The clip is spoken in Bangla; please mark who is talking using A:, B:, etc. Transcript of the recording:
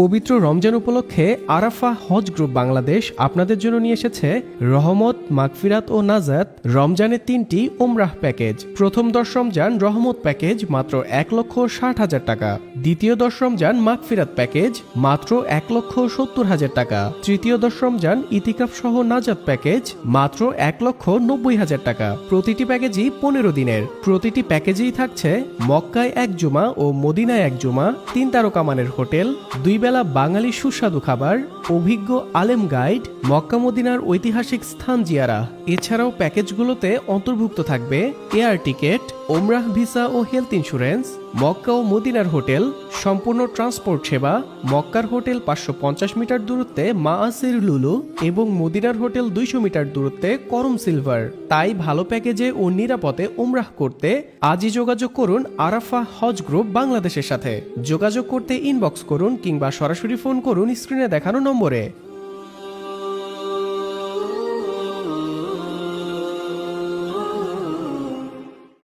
A: পবিত্র রমজান উপলক্ষে আরাফা হজ গ্রুপ বাংলাদেশ আপনাদের জন্য নিয়ে এসেছে রহমত, মাগফিরাত ও নাজাত রমজানের তিনটি ওমরাহ প্যাকেজ। প্রথম দশ রমজান রহমত প্যাকেজ মাত্র এক লক্ষ ষাট হাজার টাকা। দ্বিতীয় দশ রমজান মাগফিরাত প্যাকেজ মাত্র এক লক্ষ সত্তর হাজার টাকা। তৃতীয় দশ রমজান ইতিকাফ সহ নাজাত প্যাকেজ মাত্র এক লক্ষ নব্বই হাজার টাকা। প্রতিটি প্যাকেজই পনেরো দিনের। প্রতিটি প্যাকেজেই থাকছে মক্কায় এক জুমা ও মদিনায় এক জুমা, তিন তারকা মানের হোটেল, দুই বেলা বাঙালি সুস্বাদু খাবার, অভিজ্ঞ আলেম গাইড, মক্কা মদিনার ঐতিহাসিক স্থান জিয়ারা। এছাড়াও প্যাকেজগুলোতে অন্তর্ভুক্ত থাকবে এয়ার টিকেট ওমরাহ ভিসা ও হেলথ ইন্স্যুরেন্স, মক্কা ও মদিনার হোটেল, সম্পূর্ণ ট্রান্সপোর্ট সেবা, মক্কার হোটেল পাঁচশো পঞ্চাশ মিটার দূরত্বে মা আসির লুলু এবং মদিনার হোটেল দুইশো মিটার দূরত্বে করম সিলভার। তাই ভালো প্যাকেজে ও নিরাপদে ওমরাহ করতে আজই যোগাযোগ করুন আরাফা হজ গ্রুপ বাংলাদেশের সাথে। যোগাযোগ করতে ইনবক্স করুন কিংবা সরাসরি ফোন করুন স্ক্রিনে দেখানো নম্বরে।